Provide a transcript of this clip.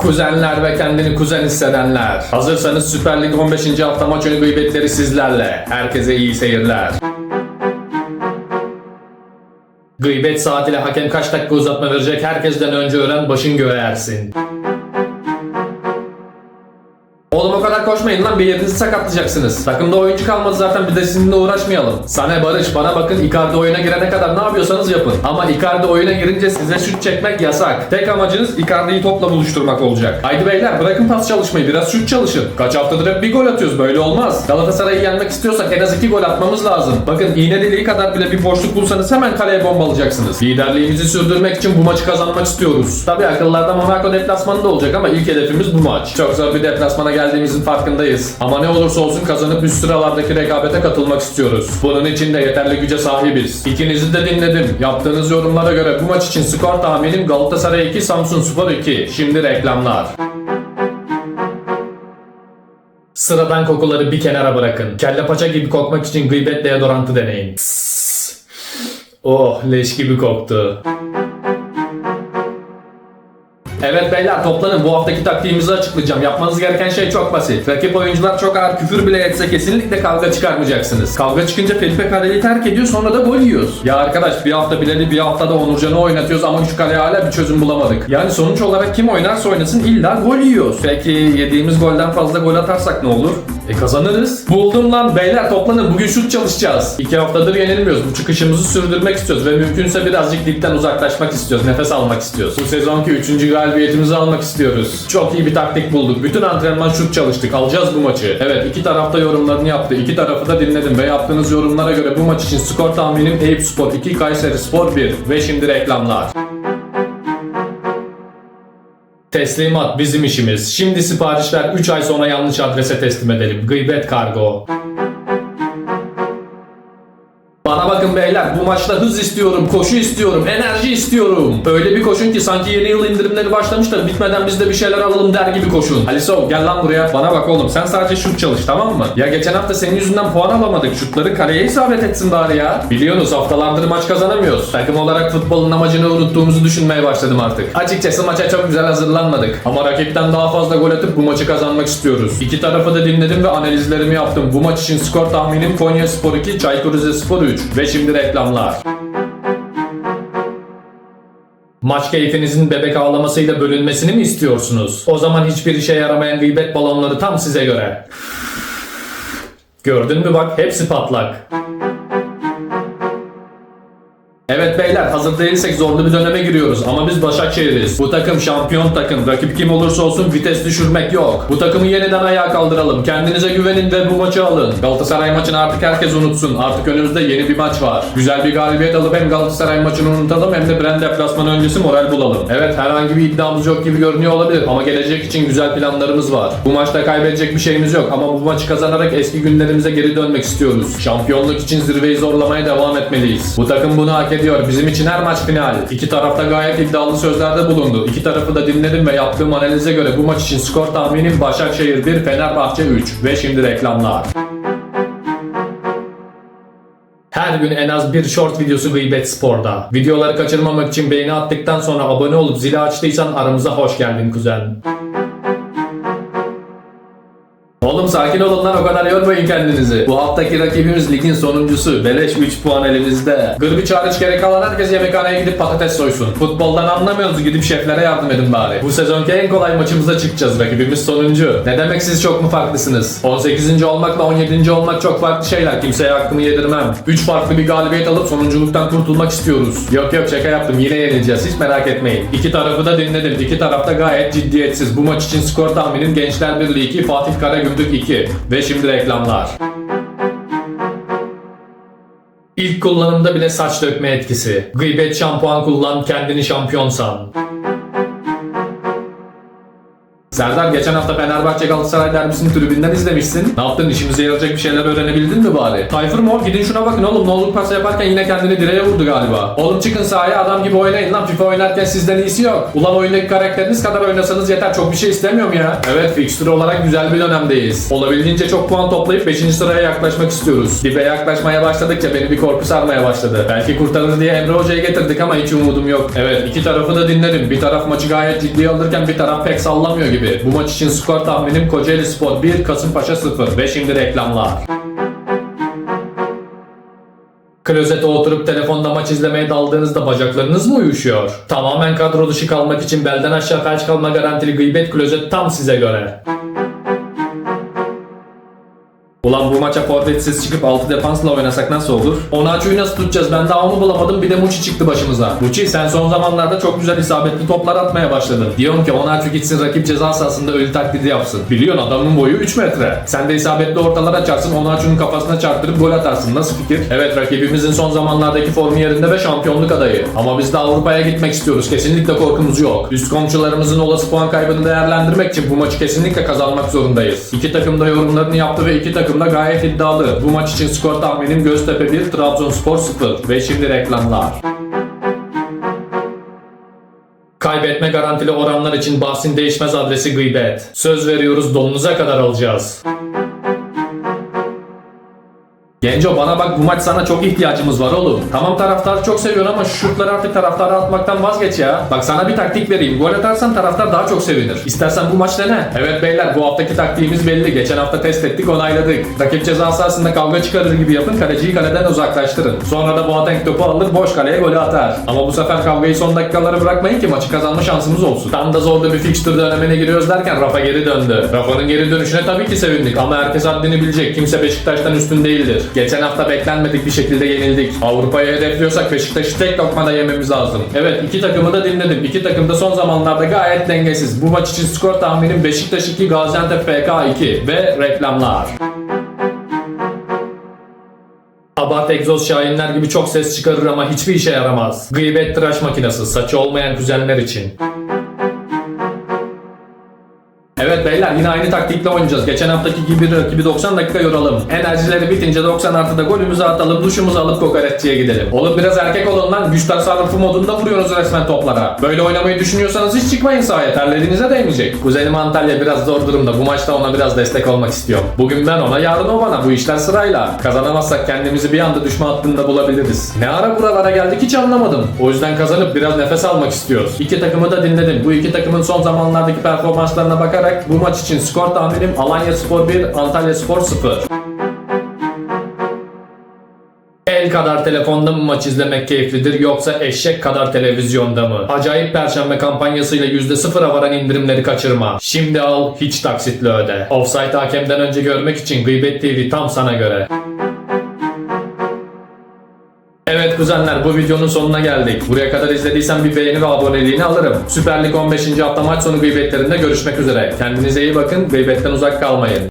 Kuzenler ve kendini kuzen hissedenler. Hazırsanız Süper Lig 15. hafta maç önü gıybetleri sizlerle. Herkese iyi seyirler. Gıybet saatiyle hakem kaç dakika uzatma verecek herkesten önce öğren başın göğe ersin. Koşmayın lan bir yerinizi sakatlayacaksınız. Takımda oyuncu kalmadı zaten bir de sizinle uğraşmayalım. Sana Barış bana bakın Icardi oyuna girene kadar ne yapıyorsanız yapın. Ama Icardi oyuna girince size şut çekmek yasak. Tek amacınız Icardi'yi topla buluşturmak olacak. Haydi beyler bırakın pas çalışmayı biraz şut çalışın. Kaç haftadır hep bir gol atıyoruz böyle olmaz. Galatasaray'ı yenmek istiyorsak en az iki gol atmamız lazım. Bakın iğne deliği kadar bile bir boşluk bulsanız hemen kaleye bombalayacaksınız. Liderliğimizi sürdürmek için bu maçı kazanmak istiyoruz. Tabi akıllarda Monaco deplasmanı da olacak ama ilk hedefimiz bu maç. Çok zor bir deplasmana geldiğimizin farkındayız. Ama ne olursa olsun kazanıp üst sıralardaki rekabete katılmak istiyoruz. Bunun için de yeterli güce sahibiz. İkinizi de dinledim. Yaptığınız yorumlara göre bu maç için skor tahminim Galatasaray 2, Samsun Spor 2. Şimdi reklamlar. Sıradan kokuları bir kenara bırakın. Kelle paça gibi kokmak için gıybet deodorantı deneyin. Psst. Oh leş gibi koktu. Evet beyler toplanın bu haftaki taktiğimizi açıklayacağım. Yapmanız gereken şey çok basit. Rakip oyuncular çok ağır küfür bile etse kesinlikle kavga çıkarmayacaksınız. Kavga çıkınca Felipe kaleyi terk ediyor sonra da gol yiyoruz. Ya arkadaş bir hafta Bilal'i bir haftada Onurcan'ı oynatıyoruz ama şu kaleye hala bir çözüm bulamadık. Yani sonuç olarak kim oynarsa oynasın illa gol yiyoruz. Peki yediğimiz golden fazla gol atarsak ne olur? E kazanırız. Buldum lan beyler toplanın bugün şut çalışacağız. İki haftadır yenilmiyoruz. Bu çıkışımızı sürdürmek istiyoruz ve mümkünse birazcık ligden uzaklaşmak istiyoruz. Nefes almak istiyoruz. Bu sezonki üçüncü galibiyetimizi almak istiyoruz. Çok iyi bir taktik bulduk. Bütün antrenman şut çalıştık. Alacağız bu maçı. Evet iki tarafta yorumlarını yaptı. İki tarafı da dinledim ve yaptığınız yorumlara göre bu maç için skor tahminim Eyüp Spor 2, Kayseri Spor 1 ve şimdi reklamlar. Teslimat bizim işimiz. Şimdi siparişler 3 ay sonra yanlış adrese teslim edelim. Gıybet kargo. Bakın beyler bu maçta hız istiyorum, koşu istiyorum, enerji istiyorum. Öyle bir koşun ki sanki yeni yıl indirimleri başlamış da bitmeden biz de bir şeyler alalım der gibi koşun. Alisov gel lan buraya. Bana bak oğlum sen sadece şut çalış tamam mı? Ya geçen hafta senin yüzünden puan alamadık. Şutları kaleye isabet etsin bari ya. Biliyorsunuz haftalardır maç kazanamıyoruz. Takım olarak futbolun amacını unuttuğumuzu düşünmeye başladım artık. Açıkçası maça çok güzel hazırlanmadık. Ama rakipten daha fazla gol atıp bu maçı kazanmak istiyoruz. İki tarafı da dinledim ve analizlerimi yaptım. Bu maç için skor tahminim Konya Spor 2, Çaykur Rizespor 3. Ve şimdi reklamlar. Maç keyfinizin bebek ağlamasıyla bölünmesini mi istiyorsunuz? O zaman hiçbir işe yaramayan gıybet balonları tam size göre. Gördün mü bak hepsi patlak. Evet beyler hazır değilsek zorlu bir döneme giriyoruz ama biz Başakşehir'iz. Bu takım şampiyon takım. Rakip kim olursa olsun vites düşürmek yok. Bu takımı yeniden ayağa kaldıralım. Kendinize güvenin ve bu maçı alın. Galatasaray maçını artık herkes unutsun. Artık önümüzde yeni bir maç var. Güzel bir galibiyet alıp hem Galatasaray maçını unutalım hem de Brand deplasmanı öncesi moral bulalım. Evet herhangi bir iddiamız yok gibi görünüyor olabilir ama gelecek için güzel planlarımız var. Bu maçta kaybedecek bir şeyimiz yok ama bu maçı kazanarak eski günlerimize geri dönmek istiyoruz. Şampiyonluk için zirveyi zorlamaya devam etmeliyiz. Bu takım bunu hak ediyor. Bizim için her maç final. İki tarafta gayet iddialı sözlerde bulundu. İki tarafı da dinledim ve yaptığım analize göre bu maç için skor tahminim Başakşehir 1, Fenerbahçe 3 ve şimdi reklamlar. Her gün en az bir short videosu Gıybet Spor'da. Videoları kaçırmamak için beğeni attıktan sonra abone olup zili açtıysan aramıza hoş geldin kuzen. Oğlum sakin olun lan o kadar yormayın kendinizi. Bu haftaki rakibimiz ligin sonuncusu. Beleş 3 puan elimizde. Gırbiç hariç gerek kalan herkes yemekhaneye gidip patates soysun. Futboldan anlamıyorsunuz gidip şeflere yardım edin bari. Bu sezonki en kolay maçımıza çıkacağız. Rakibimiz sonuncu. Ne demek siz çok mu farklısınız? 18. olmakla 17. olmak çok farklı şeyler. Kimseye hakkımı yedirmem. 3 farklı bir galibiyet alıp sonunculuktan kurtulmak istiyoruz. Yok yok şaka yaptım. Yine yenileceğiz. Hiç merak etmeyin. İki tarafı da dinledim. İki tarafta gayet ciddiyetsiz. Bu maç için skor tahminim Gençler Birliği 2, Fatih Karagümrük 2. Ve şimdi reklamlar. İlk kullanımda bile saç dökme etkisi. Gıybet şampuan kullan, kendini şampiyon san. Serdar geçen hafta Fenerbahçe Galatasaray derbisini tribünden izlemişsin. Ne yaptın? İşimize yarayacak bir şeyler öğrenebildin mi bari? Tayfur mu? Gidin şuna bakın oğlum. Ne olur pası yaparken yine kendini direğe vurdu galiba. Oğlum çıkın sahaya adam gibi oynayın lan. FIFA oynarken sizden iyisi yok. Ulan oyundaki karakteriniz kadar oynasanız yeter. Çok bir şey istemiyorum ya. Evet fikstür olarak güzel bir dönemdeyiz. Olabildiğince çok puan toplayıp 5. sıraya yaklaşmak istiyoruz. Dibe yaklaşmaya başladıkça beni bir korku sarmaya başladı. Belki kurtarır diye Emre Hoca'yı getirdik ama hiç umudum yok. Evet iki tarafı da dinledim. Bir taraf maçı gayet ciddiye alırken bir taraf pek sallamıyor gibi. Bu maç için skor tahminim Kocaeli Spor 1, Kasımpaşa 0 ve şimdi reklamlar. Klozete oturup telefonda maç izlemeye daldığınızda bacaklarınız mı uyuşuyor? Tamamen kadro dışı kalmak için belden aşağı felç kalma garantili gıybet klozet tam size göre. Ulan bu maça forvetsiz çıkıp 6 defansla oynasak nasıl olur? Onaçu'yu nasıl tutacağız? Ben daha onu bulamadım bir de Muçi çıktı başımıza. Muçi sen son zamanlarda çok güzel isabetli toplar atmaya başladın. Diyorum ki Onaçu gitsin rakip ceza sahasında ölü taklidi yapsın. Biliyorsun adamın boyu 3 metre. Sen de isabetli ortalar açarsın Onaçu'nun kafasına çarptırıp gol atarsın. Nasıl fikir? Evet rakibimizin son zamanlardaki formu yerinde ve şampiyonluk adayı. Ama biz de Avrupa'ya gitmek istiyoruz. Kesinlikle korkumuz yok. Üst komşularımızın olası puan kaybını değerlendirmek için bu maçı kesinlikle kazanmak zorundayız. İki takım da yorumlarını yaptı ve iki takım da gayet iddialı. Bu maç için skor tahminim Göztepe 1, Trabzonspor 0 ve şimdi reklamlar. Kaybetme garantili oranlar için bahsin değişmez adresi gıybet. Söz veriyoruz donunuza kadar alacağız. Genco bana bak bu maç sana çok ihtiyacımız var oğlum. Tamam taraftar çok seviyor ama şu şutları artık taraftara atmaktan vazgeç ya. Bak sana bir taktik vereyim. Gol atarsan taraftar daha çok sevinir. İstersen bu maç dene. Evet beyler bu haftaki taktiğimiz belli. Geçen hafta test ettik onayladık. Rakip ceza sahasında kavga çıkarır gibi yapın. Kaleciyi kaleden uzaklaştırın. Sonra da Boateng topu alır boş kaleye golü atar. Ama bu sefer kavgayı son dakikalara bırakmayın ki maçı kazanma şansımız olsun. Tam da zorda bir fixture dönemine giriyoruz derken Rafa geri döndü. Rafa'nın geri dönüşüne tabii ki sevindik ama herkes haddini bilecek. Kimse Beşiktaş'tan üstün değildir. Geçen hafta beklenmedik bir şekilde yenildik. Avrupa'ya hedefliyorsak Beşiktaş'ı tek lokmada yememiz lazım. Evet iki takımı da dinledim. İki takım da son zamanlarda gayet dengesiz. Bu maç için skor tahminim Beşiktaş 2, Gaziantep FK 2 ve reklamlar. Abart egzoz şahinler gibi çok ses çıkarır ama hiçbir işe yaramaz. Gıybet tıraş makinesi, saçı olmayan kuzenler için. Evet beyler yine aynı taktikle oynayacağız. Geçen haftaki gibi rakibi 90 dakika yoralım. Enerjileri bitince 90 artıda golümüzü atalım, duşumuzu alıp kokoreççiye gidelim. Oğlum biraz erkek olun lan. Güç tasarrufu modunda vuruyorsunuz resmen toplara. Böyle oynamayı düşünüyorsanız hiç çıkmayın sahaya. Terlediğinize değmeyecek. Kuzenim Antalya biraz zor durumda. Bu maçta ona biraz destek olmak istiyorum. Bugün ben ona, yarın o bana. Bu işler sırayla. Kazanamazsak kendimizi bir anda düşman hattında bulabiliriz. Ne ara buralara geldik hiç anlamadım. O yüzden kazanıp biraz nefes almak istiyoruz. İki takımı da dinledim. Bu iki takımın son zamanlardaki performanslarına bakarak bu maç için skor tahminim Alanya Spor 1, Antalya Spor 0. El kadar telefonda mı maç izlemek keyiflidir yoksa eşek kadar televizyonda mı? Acayip perşembe kampanyasıyla %0'a varan indirimleri kaçırma. Şimdi al hiç taksitle öde. Offside hakemden önce görmek için Gıybet TV tam sana göre. Evet kuzenler bu videonun sonuna geldik. Buraya kadar izlediysen bir beğeni ve aboneliğini alırım. Süper Lig 15. hafta maç sonu gıybetlerinde görüşmek üzere. Kendinize iyi bakın, gıybetten uzak kalmayın.